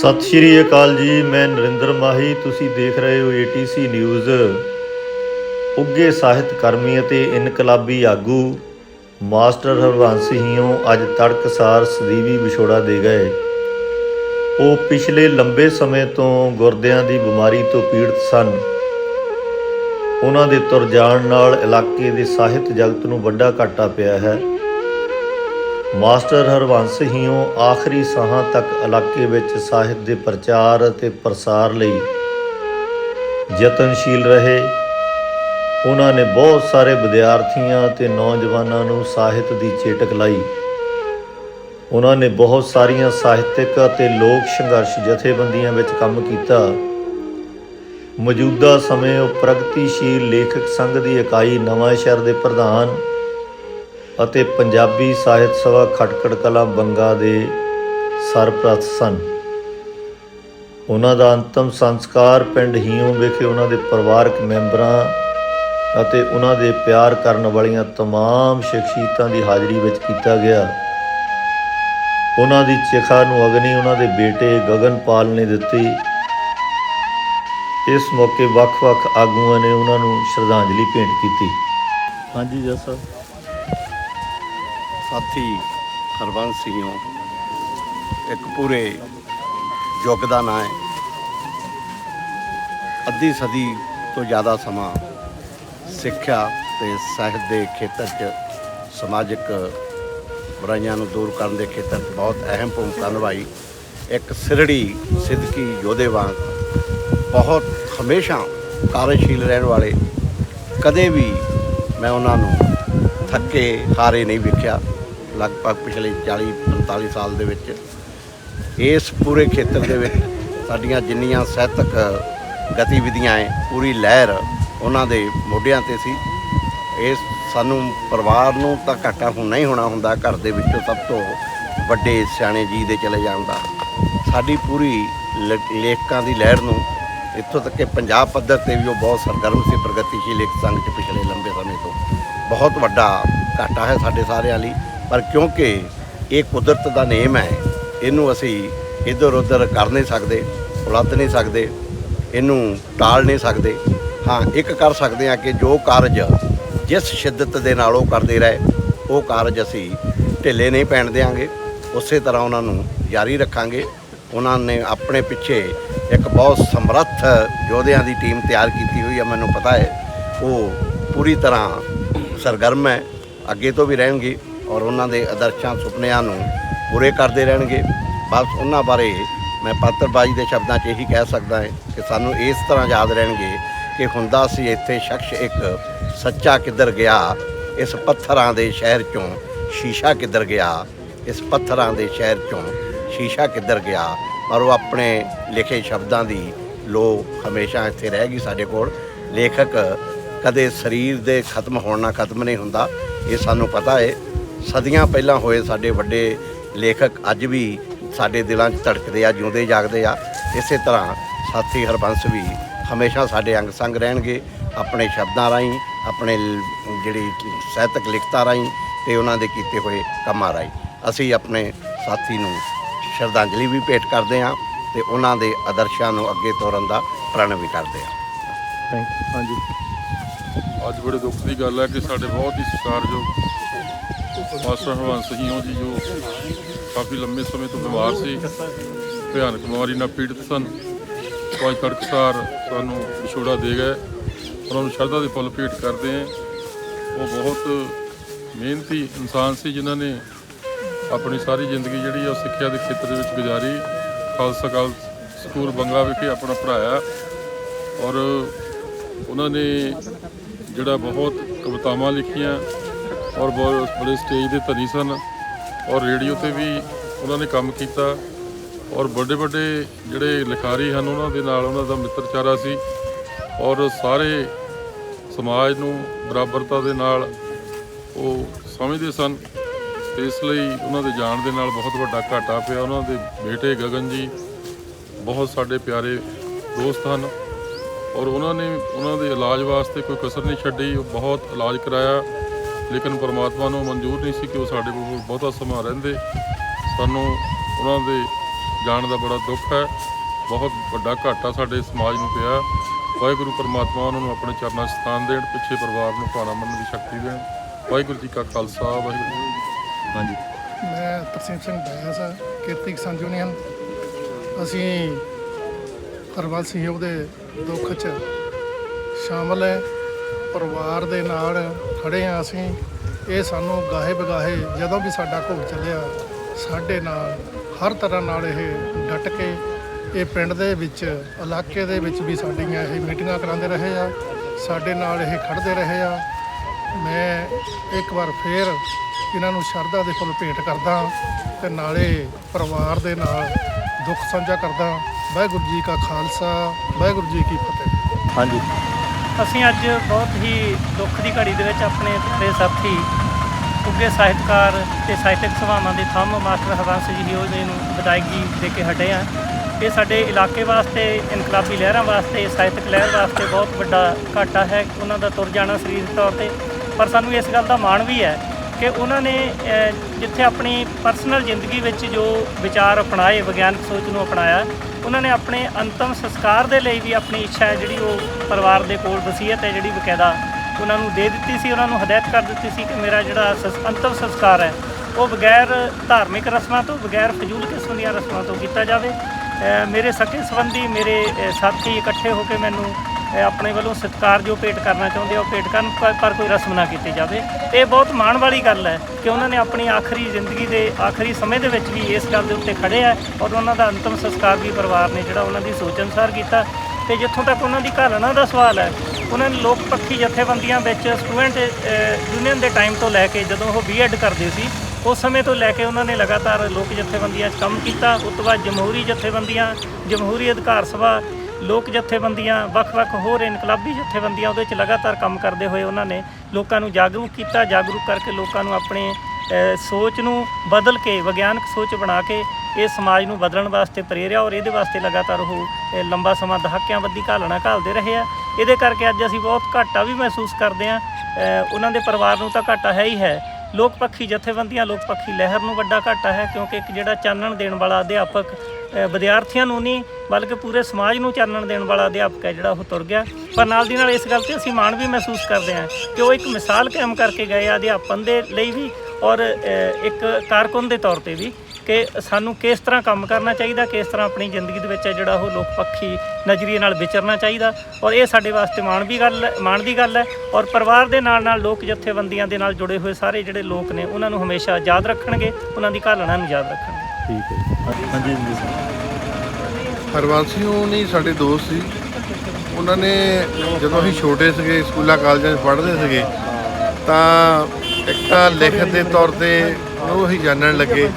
ਸਤਿ ਸ਼੍ਰੀ ਅਕਾਲ ਜੀ, ਮੈਂ ਨਰਿੰਦਰ ਮਾਹੀ, ਤੁਸੀਂ ਦੇਖ ਰਹੇ ਹੋ ATC ਨਿਊਜ਼ ਉੱਗੇ ਸਾਹਿਤ ਕਰਮੀ ਅਤੇ ਇਨਕਲਾਬੀ ਆਗੂ ਮਾਸਟਰ ਹਰਵੰਸ ਹੀਓ ਅੱਜ ਤੜਕਸਾਰ ਸਦੀਵੀ ਵਿਛੋੜਾ ਦੇ ਗਏ। ਉਹ ਪਿਛਲੇ ਲੰਬੇ ਸਮੇਂ ਤੋਂ ਗੁਰਦਿਆਂ ਦੀ ਬਿਮਾਰੀ ਤੋਂ ਪੀੜਤ ਸਨ। ਉਹਨਾਂ ਦੇ ਤੁਰ ਜਾਣ ਨਾਲ ਇਲਾਕੇ ਦੇ ਸਾਹਿਤ ਜਗਤ ਨੂੰ ਵੱਡਾ ਘਾਟਾ ਪਿਆ ਹੈ। ਮਾਸਟਰ ਹਰਵੰਸ ਹੀਓ ਆਖਰੀ ਸਾਹਾਂ ਤੱਕ ਇਲਾਕੇ ਵਿੱਚ ਸਾਹਿਤ ਦੇ ਪ੍ਰਚਾਰ ਅਤੇ ਪ੍ਰਸਾਰ ਲਈ ਯਤਨਸ਼ੀਲ ਰਹੇ। ਉਹਨਾਂ ਨੇ ਬਹੁਤ ਸਾਰੇ ਵਿਦਿਆਰਥੀਆਂ ਅਤੇ ਨੌਜਵਾਨਾਂ ਨੂੰ ਸਾਹਿਤ ਦੀ ਚੇਟਕ ਲਾਈ। ਉਹਨਾਂ ਨੇ ਬਹੁਤ ਸਾਰੀਆਂ ਸਾਹਿਤਿਕ ਅਤੇ ਲੋਕ ਸੰਘਰਸ਼ ਜਥੇਬੰਦੀਆਂ ਵਿੱਚ ਕੰਮ ਕੀਤਾ। ਮੌਜੂਦਾ ਸਮੇਂ ਉਹ ਪ੍ਰਗਤੀਸ਼ੀਲ ਲੇਖਕ ਸੰਘ ਦੀ ਇਕਾਈ ਨਵਾਂ ਸ਼ਹਿਰ ਦੇ ਪ੍ਰਧਾਨ ਅਤੇ ਪੰਜਾਬੀ ਸਾਹਿਤ ਸਭਾ ਖਟਕੜ ਕਲਾਂ ਬੰਗਾ ਦੇ ਸਰਪ੍ਰਸਤ ਸਨ ਉਹਨਾਂ ਦਾ ਅੰਤਮ ਸੰਸਕਾਰ ਪਿੰਡ ਹੀਓ ਵਿਖੇ ਉਹਨਾਂ ਦੇ ਪਰਿਵਾਰਕ ਮੈਂਬਰਾਂ ਅਤੇ ਉਹਨਾਂ ਦੇ ਪਿਆਰ ਕਰਨ ਵਾਲੀਆਂ तमाम ਸ਼ਖਸੀਅਤਾਂ ਦੀ ਹਾਜ਼ਰੀ ਵਿੱਚ ਕੀਤਾ ਗਿਆ ਉਹਨਾਂ ਦੀ ਚਿਖਾ ਨੂੰ ਅਗਨੀ ਉਹਨਾਂ ਦੇ ਬੇਟੇ ਗਗਨਪਾਲ ਨੇ ਦਿੱਤੀ ਇਸ ਮੌਕੇ ਵੱਖ-ਵੱਖ ਆਗੂਆਂ ਨੇ ਉਹਨਾਂ ਨੂੰ ਸ਼ਰਧਾਂਜਲੀ ਭੇਂਟ ਕੀਤੀ ਹਾਂਜੀ ਜੱਸ ਸਾਹਿਬ ਸਾਥੀ ਹਰਬੰਸ ਸਿੰਘੋਂ ਇੱਕ ਪੂਰੇ ਯੁੱਗ ਦਾ ਨਾਂ ਹੈ। ਅੱਧੀ ਸਦੀ ਤੋਂ ਜ਼ਿਆਦਾ ਸਮਾਂ ਸਿੱਖਿਆ ਤੇ ਸਾਹਿਤ ਦੇ ਖੇਤਰ 'ਚ, ਸਮਾਜਿਕ ਬੁਰਾਈਆਂ ਨੂੰ ਦੂਰ ਕਰਨ ਦੇ ਖੇਤਰ 'ਚ ਬਹੁਤ ਅਹਿਮ ਭੂਮਿਕਾ ਨਿਭਾਈ। ਇੱਕ ਸਿਰੜੀ ਸਿੱਧਕੀ ਯੋਧੇ ਵਾਂਗ ਬਹੁਤ ਹਮੇਸ਼ਾ ਕਾਰਜਸ਼ੀਲ ਰਹਿਣ ਵਾਲੇ, ਕਦੇ ਵੀ ਮੈਂ ਉਹਨਾਂ ਨੂੰ ਥੱਕੇ ਹਾਰੇ ਨਹੀਂ ਵੇਖਿਆ। ਲਗਭਗ ਪਿਛਲੇ 40 45 ਸਾਲ ਦੇ ਵਿੱਚ, ਇਸ ਪੂਰੇ ਖੇਤਰ ਦੇ ਵਿੱਚ ਸਾਡੀਆਂ ਜਿੰਨੀਆਂ ਸਾਹਿਤਕ ਗਤੀਵਿਧੀਆਂ ਹੈ ਪੂਰੀ ਲਹਿਰ ਉਹਨਾਂ ਦੇ ਮੋਢਿਆਂ ਤੇ ਸੀ। ਇਸ ਸਾਨੂੰ ਪਰਿਵਾਰ ਨੂੰ ਤਾਂ ਘਾਟਾ ਹੁਣ ਨਹੀਂ ਹੋਣਾ ਹੁੰਦਾ, ਘਰ ਦੇ ਵਿੱਚੋਂ ਸਭ ਤੋਂ ਵੱਡੇ ਸਿਆਣੇ ਜੀ ਦੇ ਚਲੇ ਜਾਣ ਦਾ। ਸਾਡੀ ਪੂਰੀ ਲ- ਲੇਖਕਾਂ ਦੀ ਲਹਿਰ ਨੂੰ ਇੱਥੋਂ ਤੱਕ ਕਿ ਪੰਜਾਬ ਪੱਧਰ ਤੇ ਵੀ ਉਹ ਬਹੁਤ ਸਰਗਰਮ ਸੀ, ਪ੍ਰਗਤੀਸ਼ੀਲ ਇੱਕ ਸੰਘ ਚ ਪਿਛਲੇ ਲੰਬੇ ਸਮੇਂ ਤੋਂ। ਬਹੁਤ ਵੱਡਾ ਘਾਟਾ ਹੈ ਸਾਡੇ ਸਾਰਿਆਂ ਲਈ। ਪਰ ਕਿਉਂਕਿ ਇਹ ਕੁਦਰਤ ਦਾ ਨੇਮ ਹੈ, ਇਹਨੂੰ ਅਸੀਂ ਇੱਧਰ ਉੱਧਰ ਕਰ ਨਹੀਂ ਸਕਦੇ ਉਲੱਦ ਨਹੀਂ ਸਕਦੇ, ਇਹਨੂੰ ਟਾਲ ਨਹੀਂ ਸਕਦੇ। ਹਾਂ, ਇੱਕ ਕਰ ਸਕਦੇ ਹਾਂ ਕਿ ਜੋ ਕਾਰਜ ਜਿਸ ਸ਼ਿੱਦਤ ਦੇ ਨਾਲ ਉਹ ਕਰਦੇ ਰਹੇ, ਉਹ ਕਾਰਜ ਅਸੀਂ ਢਿੱਲੇ ਨਹੀਂ ਪੈਣ ਦੇਵਾਂਗੇ ਉਸੇ ਤਰ੍ਹਾਂ ਉਹਨਾਂ ਨੂੰ ਜਾਰੀ ਰੱਖਾਂਗੇ। ਉਹਨਾਂ ਨੇ ਆਪਣੇ ਪਿੱਛੇ ਇੱਕ ਬਹੁਤ ਸਮਰੱਥ ਯੋਧਿਆਂ ਦੀ ਟੀਮ ਤਿਆਰ ਕੀਤੀ ਹੋਈ ਹੈ, ਮੈਨੂੰ ਪਤਾ ਹੈ। ਉਹ ਪੂਰੀ ਤਰ੍ਹਾਂ ਸਰਗਰਮ ਹੈ। ਅੱਗੇ ਤੋਂ ਵੀ ਰਹਿਣਗੇ। ਔਰ ਉਹਨਾਂ ਦੇ ਆਦਰਸ਼ਾਂ ਸੁਪਨਿਆਂ ਨੂੰ ਪੂਰੇ ਕਰਦੇ ਰਹਿਣਗੇ। ਬਸ ਉਹਨਾਂ ਬਾਰੇ ਮੈਂ ਪਾਤਰਬਾਜੀ ਦੇ ਸ਼ਬਦਾਂ 'ਚ ਇਹੀ ਕਹਿ ਸਕਦਾ ਹਾਂ ਕਿ ਸਾਨੂੰ ਇਸ ਤਰ੍ਹਾਂ ਯਾਦ ਰਹਿਣਗੇ ਕਿ ਹੁੰਦਾ ਸੀ ਇੱਥੇ ਸ਼ਖਸ ਇੱਕ ਸੱਚਾ ਕਿੱਧਰ ਗਿਆ, ਇਸ ਪੱਥਰਾਂ ਦੇ ਸ਼ਹਿਰ 'ਚੋਂ ਸ਼ੀਸ਼ਾ ਕਿੱਧਰ ਗਿਆ, ਇਸ ਪੱਥਰਾਂ ਦੇ ਸ਼ਹਿਰ 'ਚੋਂ ਸ਼ੀਸ਼ਾ ਕਿੱਧਰ ਗਿਆ। ਪਰ ਉਹ ਆਪਣੇ ਲਿਖੇ ਸ਼ਬਦਾਂ ਦੀ ਲੋ ਹਮੇਸ਼ਾ ਇੱਥੇ ਰਹੇਗੀ ਸਾਡੇ ਕੋਲ। ਲੇਖਕ ਕਦੇ ਸਰੀਰ ਦੇ ਖਤਮ ਹੋਣ ਨਾਲ ਖਤਮ ਨਹੀਂ ਹੁੰਦਾ, ਇਹ ਸਾਨੂੰ ਪਤਾ ਹੈ। ਸਦੀਆਂ ਪਹਿਲਾਂ ਹੋਏ ਸਾਡੇ ਵੱਡੇ ਲੇਖਕ ਅੱਜ ਵੀ ਸਾਡੇ ਦਿਲਾਂ 'ਚ ਧੜਕਦੇ ਆ ਜਿਉਂਦੇ ਜਾਗਦੇ ਆ। ਇਸੇ ਤਰ੍ਹਾਂ ਸਾਥੀ ਹਰਬੰਸ ਵੀ ਹਮੇਸ਼ਾ ਸਾਡੇ ਅੰਗ ਸੰਗ ਰਹਿਣਗੇ ਆਪਣੇ ਸ਼ਬਦਾਂ ਰਾਹੀਂ ਆਪਣੇ ਜਿਹੜੀ ਸਾਹਿਤਕ ਲਿਖਤਾਂ ਰਾਹੀਂ ਤੇ ਉਹਨਾਂ ਦੇ ਕੀਤੇ ਹੋਏ ਕੰਮਾਂ ਰਾਹੀਂ। ਅਸੀਂ ਆਪਣੇ ਸਾਥੀ ਨੂੰ ਸ਼ਰਧਾਂਜਲੀ ਵੀ ਭੇਟ ਕਰਦੇ ਹਾਂ ਤੇ ਉਹਨਾਂ ਦੇ ਆਦਰਸ਼ਾਂ ਨੂੰ ਅੱਗੇ ਤੋਰਨ ਦਾ ਪ੍ਰਣ ਵੀ ਕਰਦੇ ਹਾਂ। ਥੈਂਕ ਯੂ ਹਾਂਜੀ। ਅੱਜ ਬੜੇ ਦੁੱਖ ਦੀ ਗੱਲ ਹੈ ਕਿ ਸਾਡੇ ਬਹੁਤ ਹੀ ਸਤਿਕਾਰਯੋਗ ਮਾਸਟਰ ਹਰਵੰਸ ਸਿੰਘੋਂ ਜੀ, ਜੋ ਕਾਫੀ ਲੰਮੇ ਸਮੇਂ ਤੋਂ ਬਿਮਾਰ ਸੀ, ਭਿਆਨਕ ਬਿਮਾਰੀ ਨਾਲ ਪੀੜਤ ਸਨ। ਅੱਜ ਤੜਕਸਾਰ ਸਾਨੂੰ ਵਿਛੋੜਾ ਦੇ ਗਏ। ਉਹਨਾਂ ਨੂੰ ਸ਼ਰਧਾ ਦੇ ਫੁੱਲ ਭੇਟ ਕਰਦੇ ਹਾਂ। ਉਹ ਬਹੁਤ ਮਿਹਨਤੀ ਇਨਸਾਨ ਸੀ ਜਿਨ੍ਹਾਂ ਨੇ ਆਪਣੀ ਸਾਰੀ ਜ਼ਿੰਦਗੀ ਜਿਹੜੀ ਆ ਉਹ ਸਿੱਖਿਆ ਦੇ ਖੇਤਰ ਦੇ ਵਿੱਚ ਗੁਜ਼ਾਰੀ। ਖਾਲਸਾ ਕਾਲ ਸਕੂਲ ਬੰਗਾ ਵਿਖੇ ਆਪਣਾ ਪੜ੍ਹਾਇਆ। ਔਰ ਉਹਨਾਂ ਨੇ ਜਿਹੜਾ ਬਹੁਤ ਕਵਿਤਾਵਾਂ ਲਿਖੀਆਂ ਔਰ ਬਹੁਤ ਬੜੇ ਸਟੇਜ ਦੇ ਧਨੀ ਸਨ ਔਰ ਰੇਡੀਓ ਤੇ ਵੀ ਉਹਨਾਂ ਨੇ ਕੰਮ ਕੀਤਾ ਔਰ ਵੱਡੇ ਵੱਡੇ ਜਿਹੜੇ ਲਿਖਾਰੀ ਹਨ ਉਹਨਾਂ ਦੇ ਨਾਲ ਉਹਨਾਂ ਦਾ ਮਿੱਤਰਚਾਰਾ ਸੀ ਔਰ ਸਾਰੇ ਸਮਾਜ ਨੂੰ ਬਰਾਬਰਤਾ ਦੇ ਨਾਲ ਉਹ ਸਮਝਦੇ ਸਨ। ਇਸ ਲਈ ਉਹਨਾਂ ਦੇ ਜਾਣ ਦੇ ਨਾਲ ਬਹੁਤ ਵੱਡਾ ਘਾਟਾ ਪਿਆ। ਉਹਨਾਂ ਦੇ ਬੇਟੇ ਗਗਨ ਜੀ ਬਹੁਤ ਸਾਡੇ ਪਿਆਰੇ ਦੋਸਤ ਹਨ ਔਰ ਉਹਨਾਂ ਨੇ ਉਹਨਾਂ ਦੇ ਇਲਾਜ ਵਾਸਤੇ ਕੋਈ ਕਸਰ ਨਹੀਂ ਛੱਡੀ। ਉਹ ਬਹੁਤ ਇਲਾਜ ਕਰਾਇਆ। ਲੇਕਿਨ ਪਰਮਾਤਮਾ ਨੂੰ ਮਨਜ਼ੂਰ ਨਹੀਂ ਸੀ ਕਿ ਉਹ ਸਾਡੇ ਕੋਲ ਬਹੁਤਾ ਸਮਾਂ ਰਹਿੰਦੇ। ਸਾਨੂੰ ਉਹਨਾਂ ਦੇ ਜਾਣ ਦਾ ਬੜਾ ਦੁੱਖ ਹੈ। ਬਹੁਤ ਵੱਡਾ ਘਾਟਾ ਸਾਡੇ ਸਮਾਜ ਨੂੰ ਪਿਆ। ਵਾਹਿਗੁਰੂ ਪਰਮਾਤਮਾ ਉਹਨਾਂ ਨੂੰ ਆਪਣੇ ਚਰਨਾਂ 'ਚ ਸਥਾਨ ਦੇਣ, ਪਿੱਛੇ ਪਰਿਵਾਰ ਨੂੰ ਭਾਣਾ ਮੰਨਣ ਦੀ ਸ਼ਕਤੀ ਦੇਣ। ਵਾਹਿਗੁਰੂ ਜੀ ਕਾ ਖਾਲਸਾ, ਵਾਹਿਗੁਰੂ ਜੀ ਹਾਂਜੀ। ਮੈਂ ਤਰਸੀਮ ਸਿੰਘ ਬੈਂਸ ਕੀਰਤੀ ਕਿਸਾਨ ਯੂਨੀਅਨ। ਅਸੀਂ ਹਰਵਾਲ ਸਿੰਘ ਦੇ ਦੁੱਖ 'ਚ ਸ਼ਾਮਲ ਹੈ। ਪਰਿਵਾਰ ਦੇ ਨਾਲ ਖੜੇ ਆ ਅਸੀਂ। ਇਹ ਸਾਨੂੰ ਗਾਹੇ ਬਗਾਹੇ ਜਦੋਂ ਵੀ ਸਾਡਾ ਘੋਲ ਚੱਲਿਆ, ਸਾਡੇ ਨਾਲ, ਹਰ ਤਰ੍ਹਾਂ ਨਾਲ ਇਹ ਡਟ ਕੇ ਇਹ ਪਿੰਡ ਦੇ ਵਿੱਚ, ਇਲਾਕੇ ਦੇ ਵਿੱਚ ਵੀ ਸਾਡੀਆਂ ਇਹ ਮੀਟਿੰਗਾਂ ਕਰਾਉਂਦੇ ਰਹੇ ਆ। ਸਾਡੇ ਨਾਲ ਇਹ ਖੜਦੇ ਰਹੇ ਆ। ਮੈਂ ਇੱਕ ਵਾਰ ਫੇਰ ਇਹਨਾਂ ਨੂੰ ਸ਼ਰਧਾ ਦੇ ਫੁੱਲ ਭੇਟ ਕਰਦਾ ਤੇ ਨਾਲੇ ਪਰਿਵਾਰ ਦੇ ਨਾਲ ਦੁੱਖ ਸਾਂਝਾ ਕਰਦਾ ਵਾਹਿਗੁਰੂ ਜੀ ਕਾ ਖਾਲਸਾ, ਵਾਹਿਗੁਰੂ ਜੀ ਕੀ ਫਤਿਹ। ਹਾਂਜੀ। ਅਸੀਂ ਅੱਜ ਬਹੁਤ ਹੀ ਦੁੱਖ ਦੀ ਘੜੀ ਦੇ ਵਿੱਚ ਆਪਣੇ ਪਿਆਰੇ ਸਾਥੀ ਉੱਗੇ ਸਾਹਿਤਕਾਰ ਤੇ ਸਾਹਿਤਕ ਸਭਾਵਾਂ ਦੇ ਥੰਮ ਮਾਸਟਰ ਹਰਬੰਸ ਜੀ ਹੋ ਨੂੰ ਵਿਦਾਇਗੀ ਦੇ ਕੇ ਹਟੇ ਆ। ਇਹ ਸਾਡੇ ਇਲਾਕੇ ਵਾਸਤੇ, ਇਨਕਲਾਬੀ ਲਹਿਰਾਂ ਵਾਸਤੇ, ਸਾਹਿਤਕ ਲਹਿਰ ਵਾਸਤੇ ਬਹੁਤ ਵੱਡਾ ਘਾਟਾ ਹੈ। ਉਹਨਾਂ ਦਾ ਤੁਰ ਜਾਣਾ ਸਰੀਰਕ ਤੌਰ ਤੇ, ਪਰ ਸਾਨੂੰ ਇਸ ਗੱਲ ਦਾ ਮਾਣ ਵੀ ਹੈ ਕਿ ਉਹਨਾਂ ਨੇ ਜਿੱਥੇ ਆਪਣੀ ਪਰਸਨਲ ਜ਼ਿੰਦਗੀ ਵਿੱਚ ਜੋ ਵਿਚਾਰ ਅਪਣਾਏ, ਵਿਗਿਆਨਕ ਸੋਚ ਨੂੰ ਅਪਣਾਇਆ, ਉਹਨਾਂ ਨੇ ਆਪਣੇ ਅੰਤਮ ਸੰਸਕਾਰ ਦੇ ਲਈ ਵੀ ਆਪਣੀ ਇੱਛਾ ਹੈ ਜਿਹੜੀ ਉਹ ਪਰਿਵਾਰ ਦੇ ਕੋਲ ਵਸੀਅਤ ਹੈ ਜਿਹੜੀ ਬਕਾਇਦਾ ਉਹਨਾਂ ਨੂੰ ਦੇ ਦਿੱਤੀ ਸੀ, ਉਹਨਾਂ ਨੂੰ ਹਦਾਇਤ ਕਰ ਦਿੱਤੀ ਸੀ ਕਿ ਮੇਰਾ ਜਿਹੜਾ ਸੰਸ- ਅੰਤਮ ਸੰਸਕਾਰ ਹੈ, ਉਹ ਬਗੈਰ ਧਾਰਮਿਕ ਰਸਮਾਂ ਤੋਂ, ਬਗੈਰ ਫਜ਼ੂਲ ਕਿਸਮ ਦੀਆਂ ਰਸਮਾਂ ਤੋਂ ਕੀਤਾ ਜਾਵੇ। ਮੇਰੇ ਸਕੇ ਸੰਬੰਧੀ ਮੇਰੇ ਸਾਥੀ ਇਕੱਠੇ ਹੋ ਕੇ ਮੈਨੂੰ ਅਹ ਆਪਣੇ ਵੱਲੋਂ ਸਤਿਕਾਰ ਜੋ ਭੇਟ ਕਰਨਾ ਚਾਹੁੰਦੇ ਆ, ਉਹ ਭੇਟ ਕਰਨ ਪਰ- ਪਰ ਕੋਈ ਰਸਮ ਨਾ ਕੀਤੀ ਜਾਵੇ। ਇਹ ਬਹੁਤ ਮਾਣ ਵਾਲੀ ਗੱਲ ਹੈ ਕਿ ਉਹਨਾਂ ਨੇ ਆਪਣੀ ਆਖਰੀ ਜ਼ਿੰਦਗੀ ਦੇ ਆਖਰੀ ਸਮੇਂ ਦੇ ਵਿੱਚ ਵੀ ਇਸ ਗੱਲ ਦੇ ਉੱਤੇ ਖੜੇ ਆ ਔਰ ਉਹਨਾਂ ਦਾ ਅੰਤਮ ਸੰਸਕਾਰ ਵੀ ਪਰਿਵਾਰ ਨੇ ਜਿਹੜਾ ਉਹਨਾਂ ਦੀ ਸੋਚ ਅਨੁਸਾਰ ਕੀਤਾ। ਤੇ ਜਿੱਥੋਂ ਤੱਕ ਉਹਨਾਂ ਦੀ ਘਾਲਣਾ ਦਾ ਸਵਾਲ ਹੈ, ਉਹਨਾਂ ਨੇ ਲੋਕ ਪੱਖੀ ਜਥੇਬੰਦੀਆਂ ਵਿੱਚ ਸਟੂਡੈਂਟ ਯੂਨੀਅਨ ਦੇ ਟਾਈਮ ਤੋਂ ਲੈ ਕੇ ਜਦੋਂ ਉਹ ਬੀਐਡ ਕਰਦੇ ਸੀ, ਉਸ ਸਮੇਂ ਤੋਂ ਲੈ ਕੇ ਉਹਨਾਂ ਨੇ ਲਗਾਤਾਰ ਲੋਕ ਜਥੇਬੰਦੀਆਂ 'ਚ ਕੰਮ ਕੀਤਾ। ਉਸ ਤੋਂ ਬਾਅਦ ਜਮਹੂਰੀ ਜਥੇਬੰਦੀਆਂ, ਜਮਹੂਰੀ ਅਧਿਕਾਰ ਸਭਾ ਲੋਕ ਜਥੇਬੰਦੀਆਂ, ਵੱਖ-ਵੱਖ ਹੋਰ ਇਨਕਲਾਬੀ ਜਥੇਬੰਦੀਆਂ ਉਹਦੇ 'ਚ ਲਗਾਤਾਰ ਕੰਮ ਕਰਦੇ ਹੋਏ ਉਹਨਾਂ ਨੇ ਲੋਕਾਂ ਨੂੰ ਜਾਗਰੂਕ ਕੀਤਾ, ਜਾਗਰੂਕ ਕਰਕੇ ਲੋਕਾਂ ਨੂੰ ਆਪਣੇ ਸੋਚ ਨੂੰ ਬਦਲ ਕੇ, ਵਿਗਿਆਨਕ ਸੋਚ ਬਣਾ ਕੇ ਇਹ ਸਮਾਜ ਨੂੰ ਬਦਲਣ ਵਾਸਤੇ ਪ੍ਰੇਰਿਆ ਔਰ ਇਹਦੇ ਵਾਸਤੇ ਲਗਾਤਾਰ ਉਹ ਲੰਬਾ ਸਮਾਂ ਦਹਾਕਿਆਂ ਬੱਧੀ ਘਾਲਣਾ ਘਾਲਦੇ ਰਹੇ ਆ। ਇਹਦੇ ਕਰਕੇ ਅੱਜ ਅਸੀਂ ਬਹੁਤ ਘਾਟਾ ਵੀ ਮਹਿਸੂਸ ਕਰਦੇ ਆ ਉਹਨਾਂ ਦੇ ਪਰਿਵਾਰ ਨੂੰ ਤਾਂ ਘਾਟਾ ਹੈ ਹੀ ਹੈ। ਲੋਕ ਪੱਖੀ ਜਥੇਬੰਦੀਆਂ, ਲੋਕ ਪੱਖੀ ਲਹਿਰ ਨੂੰ ਵੱਡਾ ਘਾਟਾ ਹੈ ਕਿਉਂਕਿ ਇੱਕ ਜਿਹੜਾ ਚਾਨਣ ਦੇਣ ਵਾਲਾ ਅਧਿਆਪਕ ਵਿਦਿਆਰਥੀਆਂ ਨੂੰ ਨਹੀਂ, ਬਲਕਿ ਪੂਰੇ ਸਮਾਜ ਨੂੰ ਚਾਨਣ ਦੇਣ ਵਾਲਾ ਅਧਿਆਪਕ ਹੈ ਜਿਹੜਾ ਉਹ ਤੁਰ ਗਿਆ। ਪਰ ਨਾਲ ਦੀ ਨਾਲ ਇਸ ਗੱਲ ਤੇ ਅਸੀਂ ਮਾਣ ਵੀ ਮਹਿਸੂਸ ਕਰਦੇ ਹਾਂ ਕਿ ਉਹ ਇੱਕ ਮਿਸਾਲ ਕਾਇਮ ਕਰਕੇ ਗਏ ਆ ਅਧਿਆਪਨ ਦੇ ਲਈ ਵੀ ਔਰ ਇੱਕ ਕਾਰਕੁਨ ਦੇ ਤੌਰ ਤੇ ਵੀ ਕਿ ਸਾਨੂੰ ਕਿਸ ਤਰ੍ਹਾਂ ਕੰਮ ਕਰਨਾ ਚਾਹੀਦਾ, ਕਿਸ ਤਰ੍ਹਾਂ ਆਪਣੀ ਜ਼ਿੰਦਗੀ ਦੇ ਵਿੱਚ ਹੈ ਜਿਹੜਾ ਉਹ ਲੋਕ ਪੱਖੀ ਨਜ਼ਰੀਏ ਨਾਲ ਵਿਚਰਨਾ ਚਾਹੀਦਾ। ਔਰ ਇਹ ਸਾਡੇ ਵਾਸਤੇ ਮਾਣ ਵੀ ਗੱਲ ਹੈ- ਮਾਣ ਦੀ ਗੱਲ ਹੈ। ਔਰ ਪਰਿਵਾਰ ਦੇ ਨਾਲ ਨਾਲ ਲੋਕ ਜਥੇਬੰਦੀਆਂ ਦੇ ਨਾਲ ਜੁੜੇ ਹੋਏ ਸਾਰੇ ਜਿਹੜੇ ਲੋਕ ਨੇ, ਉਹਨਾਂ ਨੂੰ ਹਮੇਸ਼ਾ ਯਾਦ ਰੱਖਣਗੇ, ਉਹਨਾਂ ਦੀ ਘਾਲਣਾ ਨੂੰ ਯਾਦ ਰੱਖਣਗੇ। ਠੀਕ ਹੈ। ਹਾਂਜੀ ਜੀ ਸਰ ਹਰਵੰਸ ਸਿੰਘ ਨਹੀਂ ਸਾਡੇ ਦੋਸਤ ਸੀ। ਉਹਨਾਂ ਨੇ ਜਦੋਂ ਅਸੀਂ ਛੋਟੇ ਸੀਗੇ ਸਕੂਲਾਂ ਕਾਲਜਾਂ 'ਚ ਪੜ੍ਹਦੇ ਸੀਗੇ ਤਾਂ ਇੱਕ ਤਾਂ ਲਿਖਤ ਦੇ ਤੌਰ ਤੇ ਉਹ ਅਸੀਂ ਜਾਣਨ ਲੱਗੇ।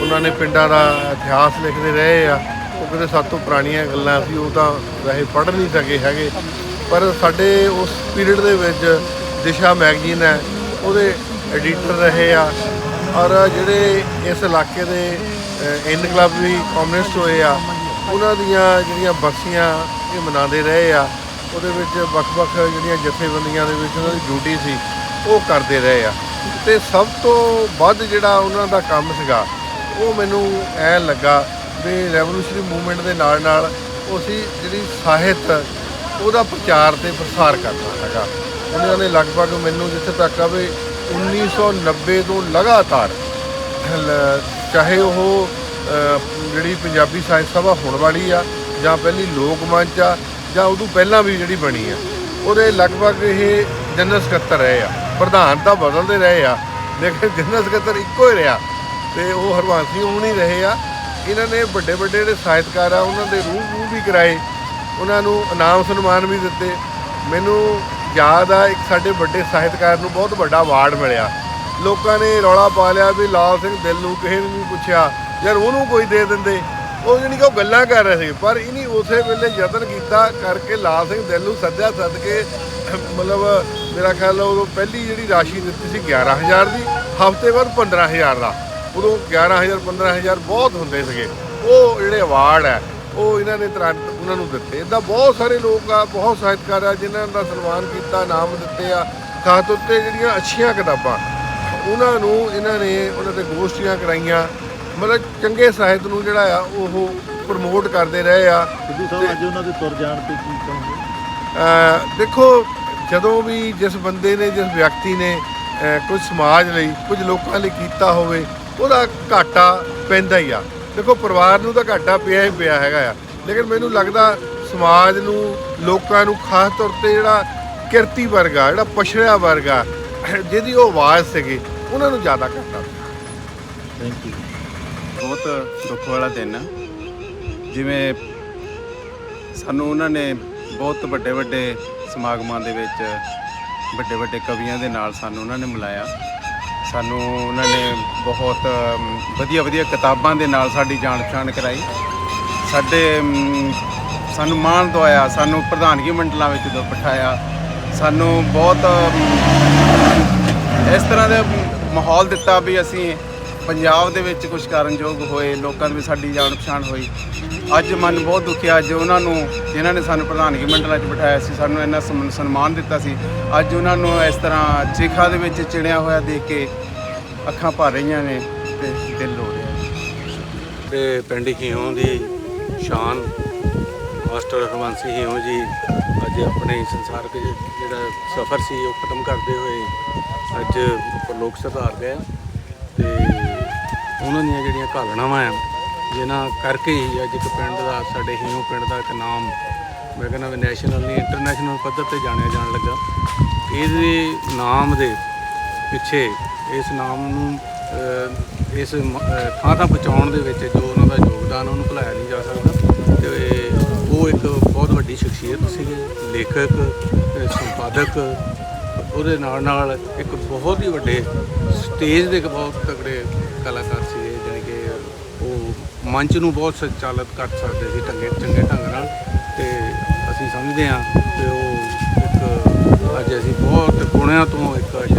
ਉਹਨਾਂ ਨੇ ਪਿੰਡਾਂ ਦਾ ਇਤਿਹਾਸ ਲਿਖਦੇ ਰਹੇ ਆ। ਉਹ ਕਿਤੇ ਸਭ ਤੋਂ ਪੁਰਾਣੀਆਂ ਗੱਲਾਂ ਸੀ ਉਹ ਤਾਂ ਵੈਸੇ ਪੜ੍ਹ ਨਹੀਂ ਸਕੇ ਹੈਗੇ। ਪਰ ਸਾਡੇ ਉਸ ਪੀਰੀਅਡ ਦੇ ਵਿੱਚ ਦਿਸ਼ਾ ਮੈਗਜ਼ੀਨ ਹੈ ਉਹਦੇ ਐਡੀਟਰ ਰਹੇ ਆ। ਔਰ ਜਿਹੜੇ ਇਸ ਇਲਾਕੇ ਦੇ ਇੰਡ ਕਲੱਬ ਵੀ ਕਮਿਊਨਿਸਟ ਹੋਏ ਆ, ਉਹਨਾਂ ਦੀਆਂ ਜਿਹੜੀਆਂ ਬਖਸ਼ੀਆਂ ਇਹ ਮਨਾਉਂਦੇ ਰਹੇ ਆ, ਉਹਦੇ ਵਿੱਚ ਵੱਖ-ਵੱਖ ਜਿਹੜੀਆਂ ਜਥੇਬੰਦੀਆਂ ਦੇ ਵਿੱਚ ਉਹਨਾਂ ਦੀ ਡਿਊਟੀ ਸੀ, ਉਹ ਕਰਦੇ ਰਹੇ ਆ। ਤੇ ਸਭ ਤੋਂ ਵੱਧ ਜਿਹੜਾ ਉਹਨਾਂ ਦਾ ਕੰਮ ਸੀਗਾ, ਉਹ ਮੈਨੂੰ ਐ ਲੱਗਾ ਵੀ ਰੈਵੋਲੂਸ਼ਨਰੀ ਮੂਵਮੈਂਟ ਦੇ ਨਾਲ ਨਾਲ ਉਹ ਸੀ ਜਿਹੜੀ ਸਾਹਿਤ, ਉਹਦਾ ਪ੍ਰਚਾਰ ਤੇ ਪ੍ਰਸਾਰ ਕਰਨਾ ਹੈਗਾ। ਉਹਨਾਂ ਨੇ ਲਗਭਗ ਮੈਨੂੰ ਜਿੱਥੇ ਤੱਕ ਆ ਵੀ 1990 ਤੋਂ ਲਗਾਤਾਰ ਚਾਹੇ ਉਹ ਜਿਹੜੀ ਪੰਜਾਬੀ ਸਾਹਿਤ ਸਭਾ ਹੋਣ ਵਾਲੀ ਆ, ਜਾਂ ਪਹਿਲੀ ਲੋਕ ਮੰਚ ਆ, ਜਾਂ ਉਦੋਂ ਪਹਿਲਾਂ ਵੀ ਜਿਹੜੀ ਬਣੀ ਆ, ਉਹਦੇ ਲਗਭਗ ਇਹ ਜਨਰਲ ਸਕੱਤਰ ਰਹੇ ਆ, ਪ੍ਰਧਾਨ ਤਾਂ ਬਦਲਦੇ ਰਹੇ ਆ, ਲੇਕਿਨ ਜਨਰਲ ਸਕੱਤਰ ਇੱਕੋ ਹੀ ਰਿਹਾ, ਤੇ ਉਹ ਹਰਵੰਸ ਸਿੰਘ ਉਹ ਨਹੀਂ ਰਹੇ ਆ, ਇਹਨਾਂ ਨੇ ਵੱਡੇ ਵੱਡੇ ਜਿਹੜੇ ਸਾਹਿਤਕਾਰ ਆ, ਉਹਨਾਂ ਦੇ ਰੂਹ ਰੂਹ ਵੀ ਕਰਾਏ, ਉਹਨਾਂ ਨੂੰ ਇਨਾਮ ਸਨਮਾਨ ਵੀ ਦਿੱਤੇ, ਮੈਨੂੰ ਯਾਦ ਆ, ਇੱਕ ਸਾਡੇ ਵੱਡੇ ਸਾਹਿਤਕਾਰ ਨੂੰ ਬਹੁਤ ਵੱਡਾ ਅਵਾਰਡ ਮਿਲਿਆ। ਲੋਕਾਂ ਨੇ ਰੌਲਾ ਪਾ ਲਿਆ ਵੀ ਲਾਲ ਸਿੰਘ ਦਿਲ ਨੂੰ ਕਿਸੇ ਨੂੰ ਨਹੀਂ ਪੁੱਛਿਆ, ਯਾਰ ਉਹਨੂੰ ਕੋਈ ਦੇ ਦਿੰਦੇ। ਉਹ ਜਿਹੜੀ ਕਿ ਉਹ ਗੱਲਾਂ ਕਰ ਰਹੇ ਸੀ, ਪਰ ਇਹਨੀ ਉਸੇ ਵੇਲੇ ਯਤਨ ਕੀਤਾ ਕਰਕੇ ਲਾਲ ਸਿੰਘ ਦਿਲ ਨੂੰ ਸੱਦਿਆ ਸੱਦ ਕੇ, ਮਤਲਬ ਮੇਰਾ ਖਿਆਲ ਆ ਉਦੋਂ ਪਹਿਲੀ ਜਿਹੜੀ ਰਾਸ਼ੀ ਦਿੱਤੀ ਸੀ 11000 ਦੀ, ਹਫ਼ਤੇ ਬਾਅਦ 15000 ਦਾ। ਉਦੋਂ 11000 15000 ਬਹੁਤ ਹੁੰਦੇ ਸੀਗੇ। ਉਹ ਜਿਹੜੇ ਅਵਾਰਡ ਹੈ ਉਹ ਇਹਨਾਂ ਨੇ ਤੁਰੰਤ ਉਹਨਾਂ ਨੂੰ ਦਿੱਤੇ। ਇਦਾਂ ਬਹੁਤ ਸਾਰੇ ਲੋਕ ਆ ਬਹੁਤ ਸਾਹਿਤਕਾਰ ਆ ਜਿਨ੍ਹਾਂ ਦਾ ਸਨਮਾਨ ਕੀਤਾ ਨਾਮ ਦਿੱਤੇ ਆ ਖਾਸ ਉੱਤੇ ਜਿਹੜੀਆਂ ਅੱਛੀਆਂ ਕਿਤਾਬਾਂ। ਉਹਨਾਂ ਨੂੰ ਇਹਨਾਂ ਨੇ ਉਹਨਾਂ ਤੇ ਗੋਸ਼ਟੀਆਂ ਕਰਾਈਆਂ। ਮਤਲਬ ਚੰਗੇ ਸਾਹਿਤ ਨੂੰ ਜਿਹੜਾ ਆ ਉਹ ਪ੍ਰਮੋਟ ਕਰਦੇ ਰਹੇ ਆ। ਸਿੱਧੂ ਸਾਹਿਬ ਅੱਜ ਉਹਨਾਂ ਦੇ ਤੁਰ ਜਾਣ ਤੇ ਕੀ ਕਹੋਗੇ? ਅ, ਦੇਖੋ ਜਦੋਂ ਵੀ ਜਿਸ ਬੰਦੇ ਨੇ ਜਿਸ ਵਿਅਕਤੀ ਨੇ ਕੁਝ ਸਮਾਜ ਲਈ ਕੁਝ ਲੋਕਾਂ ਲਈ ਕੀਤਾ ਹੋਵੇ ਉਹਦਾ ਘਾਟਾ ਪੈਂਦਾ ਹੀ ਆ। ਦੇਖੋ, ਪਰਿਵਾਰ ਨੂੰ ਤਾਂ ਘਾਟਾ ਪਿਆ ਹੀ ਪਿਆ ਹੈਗਾ ਆ। ਲੇਕਿਨ ਮੈਨੂੰ ਲੱਗਦਾ ਸਮਾਜ ਨੂੰ, ਲੋਕਾਂ ਨੂੰ ਖਾਸ ਤੌਰ ਤੇ ਜਿਹੜਾ ਕਿਰਤੀ ਵਰਗਾ ਜਿਹੜਾ ਪਛੜਿਆ ਵਰਗਾ ਜਿਹਦੀ ਉਹ ਆਵਾਜ਼ ਸੀਗੀ, ਉਹਨਾਂ ਨੂੰ ਜ਼ਿਆਦਾ ਘਾਟਾ ਥੈਂਕ ਯੂ ਬਹੁਤ ਦੁੱਖ ਵਾਲਾ ਦਿਨ ਆ। ਜਿਵੇਂ ਸਾਨੂੰ ਉਹਨਾਂ ਨੇ ਬਹੁਤ ਵੱਡੇ ਵੱਡੇ ਸਮਾਗਮਾਂ ਦੇ ਵਿੱਚ, ਵੱਡੇ ਵੱਡੇ ਕਵੀਆਂ ਦੇ ਨਾਲ ਸਾਨੂੰ ਉਹਨਾਂ ਨੇ ਮਿਲਾਇਆ। ਸਾਨੂੰ ਉਹਨਾਂ ਨੇ ਬਹੁਤ ਵਧੀਆ ਵਧੀਆ ਕਿਤਾਬਾਂ ਦੇ ਨਾਲ ਸਾਡੀ ਜਾਣ ਪਛਾਣ ਕਰਾਈ। ਸਾਡੇ ਸਾਨੂੰ ਮਾਣ ਦਵਾਇਆ, ਸਾਨੂੰ ਪ੍ਰਧਾਨਗੀ ਮੰਡਲਾਂ ਵਿੱਚ ਦੋ ਬਿਠਾਇਆ। ਸਾਨੂੰ ਬਹੁਤ ਇਸ ਤਰ੍ਹਾਂ ਦਾ ਮਾਹੌਲ ਦਿੱਤਾ ਵੀ ਅਸੀਂ ਪੰਜਾਬ ਦੇ ਵਿੱਚ ਕੁਝ ਕਾਰਨਯੋਗ ਹੋਏ, ਲੋਕਾਂ ਦੀ ਸਾਡੀ ਜਾਣ ਪਛਾਣ ਹੋਈ। ਅੱਜ ਮਨ ਬਹੁਤ ਦੁਖਿਆ, ਅੱਜ ਉਹਨਾਂ ਨੂੰ, ਜਿਨ੍ਹਾਂ ਨੇ ਸਾਨੂੰ ਪ੍ਰਧਾਨਗੀ ਮੰਡਲਾਂ 'ਚ ਬਿਠਾਇਆ ਸੀ, ਸਾਨੂੰ ਇੰਨਾ ਸਮ- ਸਨਮਾਨ ਦਿੱਤਾ ਸੀ। ਅੱਜ ਉਹਨਾਂ ਨੂੰ ਇਸ ਤਰ੍ਹਾਂ ਚਿਖਾ ਦੇ ਵਿੱਚ ਚਿਣਿਆ ਹੋਇਆ ਦੇਖ ਕੇ ਅੱਖਾਂ ਭਰ ਰਹੀਆਂ ਨੇ ਤੇ ਦਿਲ ਰੋ ਰਿਹਾ। ਤੇ ਪਿੰਡ ਹੀਓਂ ਦੀ ਸ਼ਾਨ, ਮਾਸਟਰ ਹਰਵੰਸ ਹੀਓਂ ਜੀ ਅੱਜ ਆਪਣੇ ਸੰਸਾਰਕ ਜ- ਜਿਹੜਾ ਸਫ਼ਰ ਸੀ, ਉਹ ਖਤਮ ਕਰਦੇ ਹੋਏ ਅੱਜ ਲੋਕ ਸੁਧਾਰ ਗਏ ਤੇ ਉਹਨਾਂ ਦੀਆਂ ਜਿਹੜੀਆਂ ਘਾਲਣਾਵਾਂ ਆ ਜਿਨ੍ਹਾਂ ਕਰਕੇ ਹੀ ਅੱਜ ਇੱਕ ਪਿੰਡ ਦਾ, ਸਾਡੇ ਹੀਓਂ ਪਿੰਡ ਦਾ ਇੱਕ ਨਾਮ ਮੈਂ ਕਹਿੰਦਾ ਵੀ ਨੈਸ਼ਨਲ ਨਹੀਂ ਇੰਟਰਨੈਸ਼ਨਲ ਪੱਧਰ ਤੇ ਜਾਣਿਆ ਜਾਣ ਲੱਗਾ। ਇਹਦੇ ਨਾਮ ਦੇ ਪਿੱਛੇ ਇਸ ਨਾਮ ਨੂੰ ਇਸ ਥਾਂ ਥਾਂ ਪਹੁੰਚਾਉਣ ਦੇ ਵਿੱਚ ਜੋ ਉਹਨਾਂ ਦਾ ਯੋਗਦਾਨ ਉਹਨੂੰ ਭੁਲਾਇਆ ਨਹੀਂ ਜਾ ਸਕਦਾ। ਤੇ ਉਹ ਇੱਕ ਬਹੁਤ ਵੱਡੀ ਸ਼ਖਸੀਅਤ ਸੀਗੇ, ਲੇਖਕ ਸੰਪਾਦਕ। ਉਹਦੇ ਨਾਲ ਨਾਲ ਇੱਕ ਬਹੁਤ ਹੀ ਵੱਡੇ ਸਟੇਜ ਦੇ ਇੱਕ ਬਹੁਤ ਤਕੜੇ ਕਲਾਕਾਰ ਸੀ ਮੰਚ ਨੂੰ ਬਹੁਤ ਸੰਚਾਲਿਤ ਕਰ ਸਕਦੇ ਸੀ ਚੰਗੇ ਚੰਗੇ ਢੰਗ ਨਾਲ ਤੇ ਅਸੀਂ ਸਮਝਦੇ ਹਾਂ ਕਿ ਉਹ ਇੱਕ ਅੱਜ ਅਸੀਂ ਬਹੁਤ ਗੁਣਿਆਂ ਤੋਂ ਇੱਕ ਅੱਜ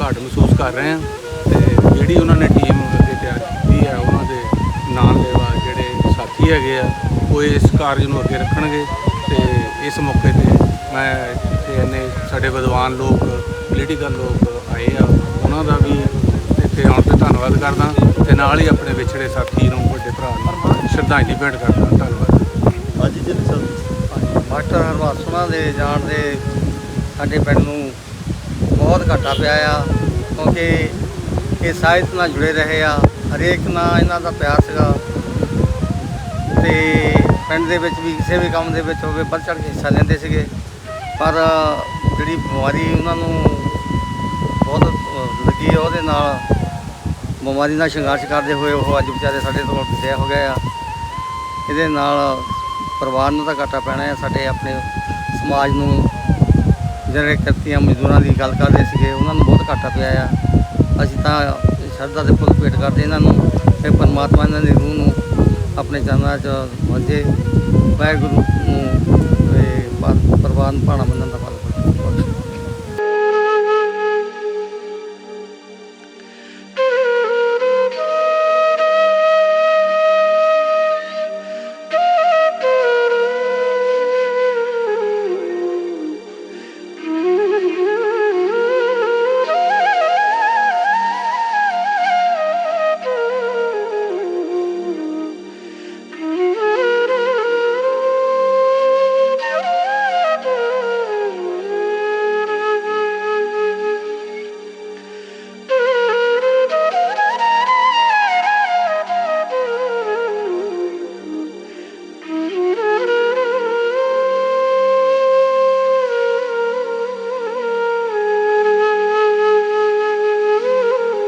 ਘਾਟ ਮਹਿਸੂਸ ਕਰ ਰਹੇ ਹਾਂ ਤੇ ਜਿਹੜੀ ਉਹਨਾਂ ਨੇ ਟੀਮ ਅੱਗੇ ਤਿਆਰ ਕੀਤੀ ਹੈ, ਉਹਨਾਂ ਦੇ ਨਾਲ ਲੈਵਾ ਜਿਹੜੇ ਸਾਥੀ ਹੈਗੇ ਆ, ਉਹ ਇਸ ਕਾਰਜ ਨੂੰ ਅੱਗੇ ਰੱਖਣਗੇ ਤੇ ਇਸ ਮੌਕੇ ਤੇ ਮੈਂ ਇੱਥੇ ਇੰਨੇ ਸਾਡੇ ਵਿਦਵਾਨ ਲੋਕ ਪੋਲੀਟੀਕਲ ਲੋਕ ਆਏ ਆ, ਉਹਨਾਂ ਦਾ ਵੀ ਇੱਥੇ ਆਉਣ ਤੇ ਧੰਨਵਾਦ ਕਰਦਾ ਤੇ ਨਾਲ ਹੀ ਆਪਣੇ ਵਿਛੜੇ ਸਾਥੀ ਨੂੰ ਵੱਡੇ ਭਰਾ ਨੂੰ ਸ਼ਰਧਾਂਜਲੀ ਭੇਟ ਕਰਦਾ। ਧੰਨਵਾਦ। ਅੱਜ ਜਿਹੜੇ ਸਭ ਮਾਸਟਰ ਹਰਵਾਸਣਾ ਦੇ ਜਾਣ ਦੇ ਸਾਡੇ ਪਿੰਡ ਨੂੰ ਬਹੁਤ ਘਾਟਾ ਪਿਆ ਆ ਕਿਉਂਕਿ ਇਹ ਸਾਹਿਤ ਨਾਲ ਜੁੜੇ ਰਹੇ ਆ ਹਰੇਕ ਨਾਲ ਇਹਨਾਂ ਦਾ ਪਿਆਰ ਸੀਗਾ। ਤੇ ਪਿੰਡ ਦੇ ਵਿੱਚ ਵੀ ਕਿਸੇ ਵੀ ਕੰਮ ਦੇ ਵਿੱਚ ਹੋਵੇ ਵੱਧ ਚੜ੍ਹ ਕੇ ਹਿੱਸਾ ਲੈਂਦੇ ਸੀਗੇ। ਪਰ ਜਿਹੜੀ ਬਿਮਾਰੀ ਉਹਨਾਂ ਨੂੰ ਬਹੁਤ ਅਹ, ਲੱਗੀ ਉਹਦੇ ਨਾਲ ਬਿਮਾਰੀ ਨਾਲ ਸੰਘਰਸ਼ ਕਰਦੇ ਹੋਏ ਉਹ ਅੱਜ ਵਿਚਾਰੇ ਸਾਡੇ ਤੋਂ ਵਿਦਿਆ ਹੋ ਗਏ ਆ। ਇਹਦੇ ਨਾਲ ਪਰਿਵਾਰ ਨੂੰ ਤਾਂ ਘਾਟਾ ਪੈਣਾ ਹੈ। ਸਾਡੇ ਆਪਣੇ ਸਮਾਜ ਨੂੰ ਜਿਹੜੇ ਕਿਰਤੀਆਂ ਮਜ਼ਦੂਰਾਂ ਦੀ ਗੱਲ ਕਰਦੇ ਸੀਗੇ, ਉਹਨਾਂ ਨੂੰ ਬਹੁਤ ਘਾਟਾ ਪਿਆ ਆ। ਅਸੀਂ ਤਾਂ ਸ਼ਰਧਾ ਦੇ ਫੁੱਲ ਭੇਟ ਕਰਦੇ ਇਹਨਾਂ ਨੂੰ ਕਿ ਪਰਮਾਤਮਾ ਇਹਨਾਂ ਦੀ ਰੂਹ ਨੂੰ ਆਪਣੇ ਚਰਨਾਂ 'ਚ ਵੰਦੇ ਵਾਹਿਗੁਰੂ ਨੂੰ ਪਰਿਵਾਰ ਨੂੰ ਭਾਣਾ ਮੰਨਣ ਦਾ ਫਲ